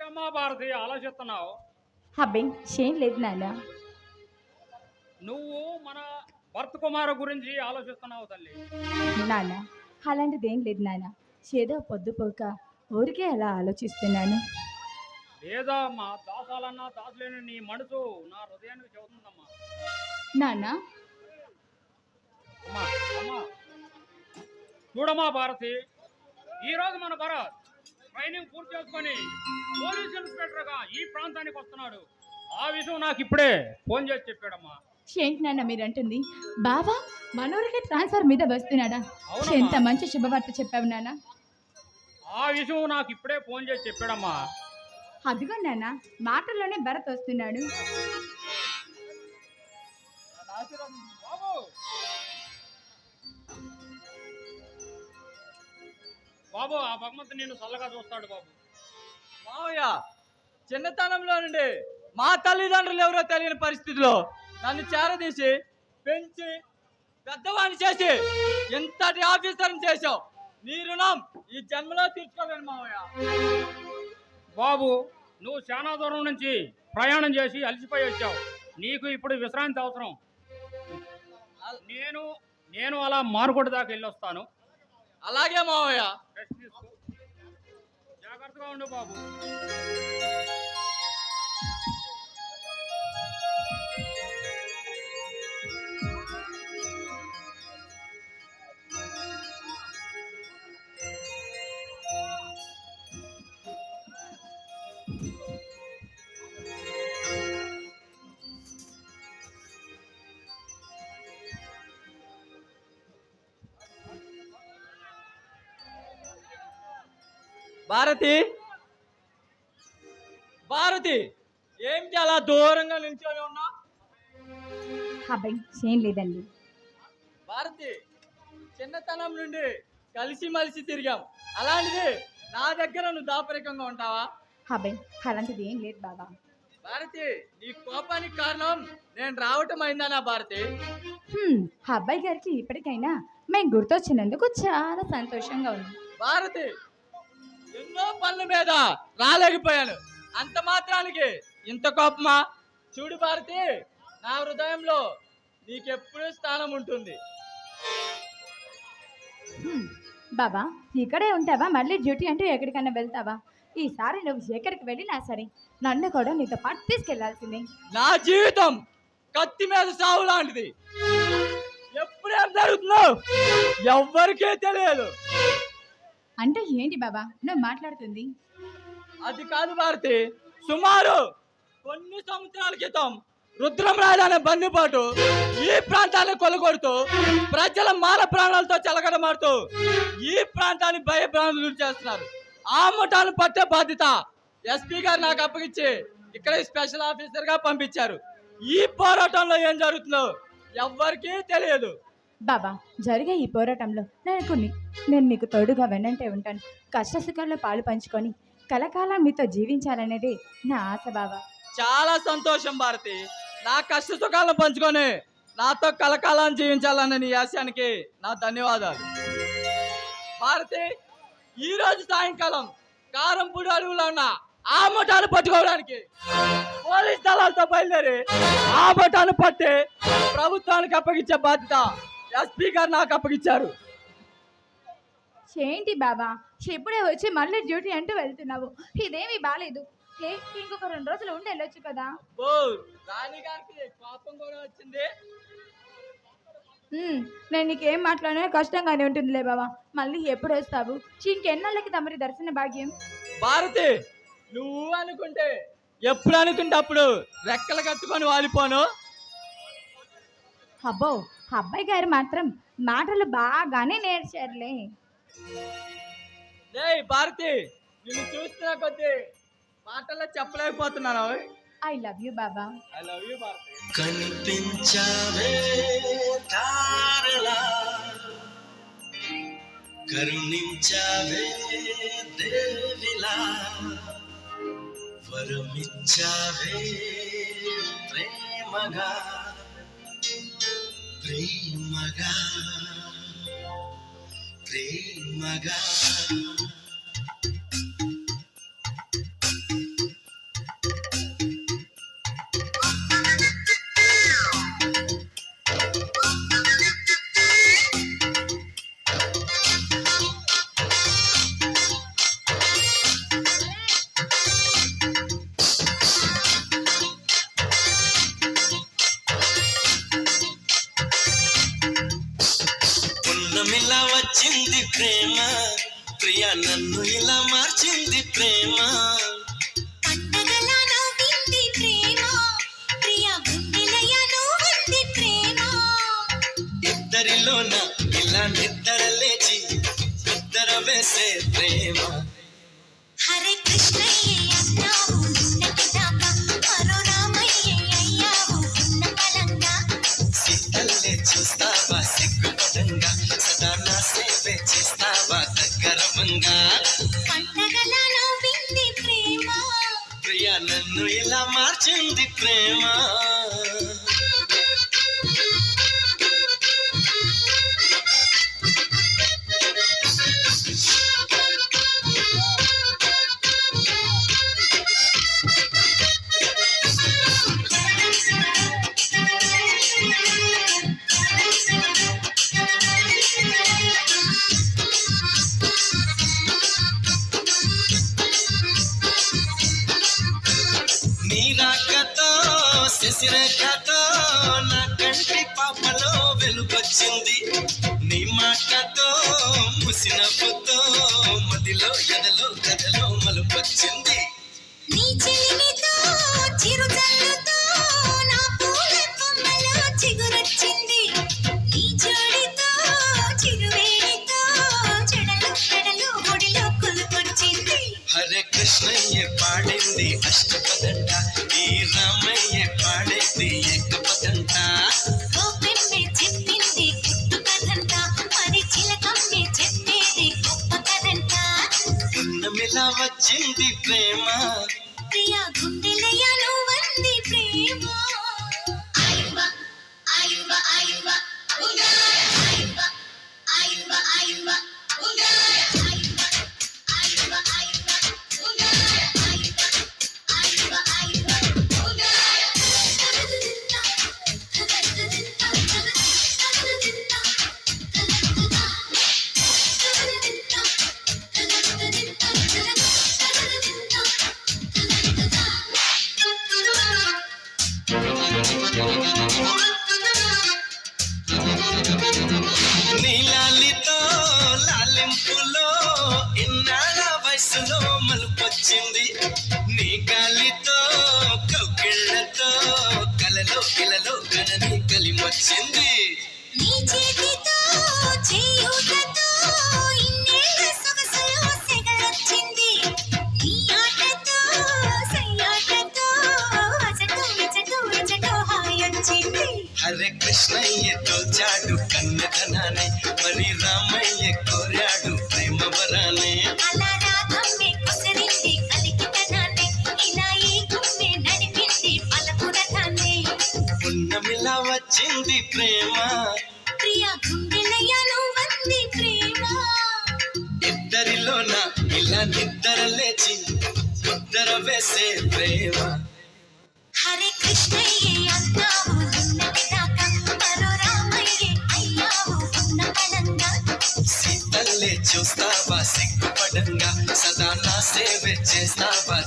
ఏమిటమ్మా భారతి ఆలోచిస్తున్నావు? అబ్బే ఏం లేదు నాన్న. నువ్వు మన భర్త కుమారు గురించి ఆలోచిస్తున్నావు తల్లి. నాన్న అలాంటిది ఏం లేదు నాన్న. ఏదో పొద్దుపోక ఊరికే అలా ఆలోచిస్తున్నాను. లేదా అమ్మా దాసాలన్నా దాసలేని నీ మనసు నా హృదయానికి చెబుతుందమ్మా. నాన్న. అమ్మా అమ్మా. చూడమ్మా భారతి ఈరోజు మన భరత్ ట్రైనింగ్ పూర్తి చేసుకొని పోలీస్ ఇన్స్పెక్టర్గా ఈ ప్రాంతానికి వస్తున్నాడు. ఆ విషయం నాకు ఇప్పుడే ఫోన్ చేసి చెప్పాడమ్మా. ఏంటి నాన్న మీరు అంటుంది బావా మనోరికి ట్రాన్స్ఫర్ మీద వస్తున్నాడా. ఎంత మంచి శుభవార్త చెప్పావు నాన్న. ఆ విషయం నాకు ఇప్పుడే ఫోన్ చేసి చెప్పాడమ్మా. అదిగో నాన్న మాటల్లోనే భరత్ వస్తున్నాడు. బాబు ఆ భగవంతు నేను చల్లగా చూస్తాడు బాబు. మావయ్య చిన్నతనంలో నుండి మా తల్లిదండ్రులు ఎవరో తెలియని పరిస్థితిలో నన్ను చేరదీసి పెంచి పెద్దవాడిని చేసి ఎంతటి ఆఫీసర్ని చేశావు? నీ రుణం ఈ జన్మలో తీర్చుకోలేను మావయ్య. బాబు నువ్వు చాలా దూరం నుంచి ప్రయాణం చేసి అలసిపోయి వచ్చావు. నీకు ఇప్పుడు విశ్రాంతి అవసరం. నేను నేను అలా మారుకోటి దాకా వెళ్ళొస్తాను. అలాగే మావయ్య. రెస్ట్ తీసుకో జాగ్రత్తగా ఉండు బాబు. భారతి! భారతి! ఏమిటి అలా దూరంగా నిల్చొని ఉన్నా? అబ్బాయి ఏం లేదండి. భారతి చిన్నతనం నుండి కలిసి మలిసి తిరిగాం. అలాంటిది నా దగ్గర నువ్వు దాపరికంగా ఉంటావా? అబ్బాయి అలాంటిది ఏం లేదు బాబా. భారతి నీ కోపానికి కారణం నేను రావటం అయిందనా భారతి? అబ్బాయి గారికి ఇప్పటికైనా మేము గుర్తొచ్చినందుకు చాలా సంతోషంగా ఉంది. భారతి ఎన్నో పనుల మీద రాలేకపోయాను. అంత మాత్రానికి ఇంత కోపమా? చూడు భారతి నా హృదయంలో నీకెప్పుడూ స్థానం ఉంటుంది. బాబా ఇక్కడే ఉంటావా? మళ్ళీ డ్యూటీ అంటూ ఎక్కడికైనా వెళ్తావా? ఈసారి నువ్వు ఎక్కడికి వెళ్ళినా సరే నన్ను కూడా నీతో పాటు తీసుకెళ్ళాల్సిందే. నా జీవితం కత్తి మీద సావు లాంటిది. ఎప్పుడేం జరుగుతుందో ఎవ్వరికీ తెలియదు. అంటే ఏంటి బాబా? నువ్వు మాట్లాడుతుంది. అది కాదు భారతి. సుమారు కొన్ని సంవత్సరాల క్రితం రుద్రంరాజు అనే బందిపాటు ఈ ప్రాంతాన్ని కొలగొడుతూ ప్రజల మాల ప్రాణాలతో చెలగడమాడుతూ ఈ ప్రాంతాన్ని భయభ్రాంతులు చేస్తున్నారు. ఆ ముఠాను పట్టే బాధ్యత ఎస్పీ గారు నాకు అప్పగించి ఇక్కడ స్పెషల్ ఆఫీసర్గా పంపించారు. ఈ పోరాటంలో ఏం జరుగుతుందో ఎవ్వరికీ తెలియదు. బాబా జరిగే ఈ పోరాటంలో నేను నేను నీకు తోడుగా వెన్నంటే ఉంటాను. కష్టసుఖాల్లో పాలు పంచుకొని కలకాలం మీతో జీవించాలనేది నా ఆశ బాబా. చాలా సంతోషం భారతి. నా కష్ట సుఖాలను పంచుకొని నాతో కలకాలం జీవించాలన్న నీ ఆశయానికి నా ధన్యవాదాలు. భారతి ఈ రోజు సాయంకాలం కారంపూడి అడవులో ఉన్న ఆ ముఠాను పట్టుకోవడానికి పోలీస్ దళాలతో బయలుదేరి ఆ ముఠాను పట్టి ప్రభుత్వానికి అప్పగించే బాధ్యత ఎస్పీ గారు నాకు అప్పగించారు ఏంటి బాబా. ఇప్పుడే వచ్చి మళ్ళీ డ్యూటీ అంటూ వెళ్తున్నావు. ఇదేమీ బాలేదు. ఏ ఇంకొక రెండు రోజులు ఉండి వెళ్ళొచ్చు కదా. ఓ రాణి గారికి కోపం కూడా వచ్చింది. ఉమ్, నేను నీకేం మాట్లాడినా కష్టంగానే ఉంటుందిలే బాబా మళ్ళీ ఎప్పుడు వస్తావు? ఇంకెన్నాళ్ళకి తమరి దర్శన భాగ్యం? భారతి నువ్వు అనుకుంటే ఎప్పుడు అనుకుంటే అప్పుడు రెక్కలు కట్టుకొని వాలిపోను. అబ్బో అబ్బాయి గారు మాత్రం మాటలు బాగానే నేర్చారులే. భారతి నిన్ను చూస్తున్న కొద్దీ మాటల్లో చెప్పలేకపోతున్నాను. I love you Baba. I love you Bharathi. కనిపించావే తారలా. కరుణించావే దేవిలా. వరమిచ్చావే ప్రేమగా. ప్రేమగా ప్రేమగా. మార్చింది ప్రేమ. ప్రియ నన్ను ఇలా మార్చింది ప్రేమ. ఇద్దరిలోన ఇలా నిద్ర లేచి నిద్ర వేసే ప్రేమ. హరే కృష్ణ దగ్గరవంగా పండగలా ప్రేమ నన్ను ఇలా మార్చింది ప్రేమ? నీ రాకతో శశిరేఖతో నా కంటి పాపలో వెలుగొచ్చింది. నీ మాటతో ముసినవ్వుతో మదిలో ఎదలో కథలో మలుపొచ్చింది. నీ చెలిమితో చిరుజల్లుతో నా పూల కొమ్మలో చిగురొచ్చింది. నీ జోడితో చిరువేడితో చెడలు చెడలు ఒడిలో కొలుకొచ్చింది హరే కృష్ణయ్య పాడింది అష్టపదంట சிந்திப்பேன் వచ్చింది ప్రేమ. ప్రియ గుండెలయ్యను వంది ప్రేమ. ఇద్దరిలోన ఇలా నిద్ర లేచి ముద్దర వేసే ప్రేమ. హరే కృష్ణయ్య అన్నావు ఉన్నది దాకా మరో రామయ్య అయ్యావు ఉన్న బలంగా సీతల్లే చూస్తావా సిగ్గుపడంగా. సదా నా సేవ చేస్తావా